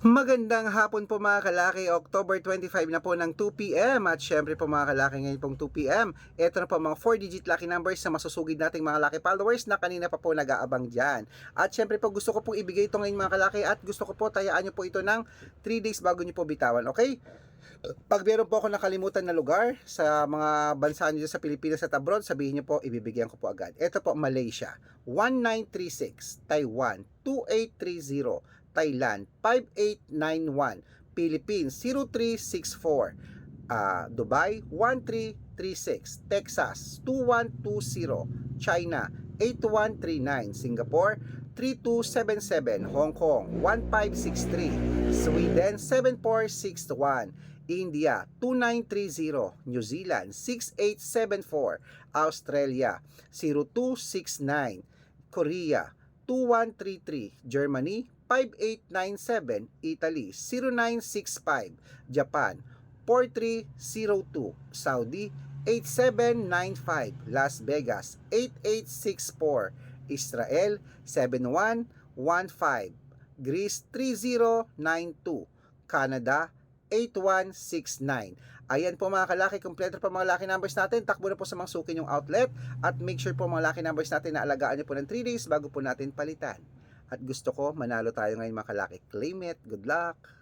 Magandang hapon po mga kalaki, October 25 na po ng 2pm at syempre po mga kalaki ngayon pong 2pm. Ito na po mga 4-digit lucky numbers na masusugid nating mga lucky followers na kanina pa po nag-aabang dyan. At syempre po gusto ko pong ibigay ito ngayon mga kalaki at gusto ko po tayaan nyo po ito ng 3 days bago nyo po bitawan, okay? Pag meron po ako nakalimutan na lugar sa mga bansa nyo sa Pilipinas at abroad, sabihin nyo po, ibibigyan ko po agad. Ito po, Malaysia, 1936, Taiwan, 2830, Thailand 5891, Philippines 0364, ah, Dubai 1336, Texas 2120, China 8139, Singapore 3277, Hong Kong 1563, Sweden 7461, India 2930, New Zealand 6874, Australia 0269, Korea 2133, Germany 5897, Italy 0965, Japan 4302, Saudi 8795, Las Vegas 8864, Israel 7115, Greece 3092, Canada 8169. Ayan po mga kalaki, kompleto po mga lucky numbers natin. Takbo na po sa mga suki yung outlet at make sure po mga lucky numbers natin na alagaan nyo po ng 3 days bago po natin palitan. At gusto ko manalo tayo ngayon mga kalaki. Claim it. Good luck!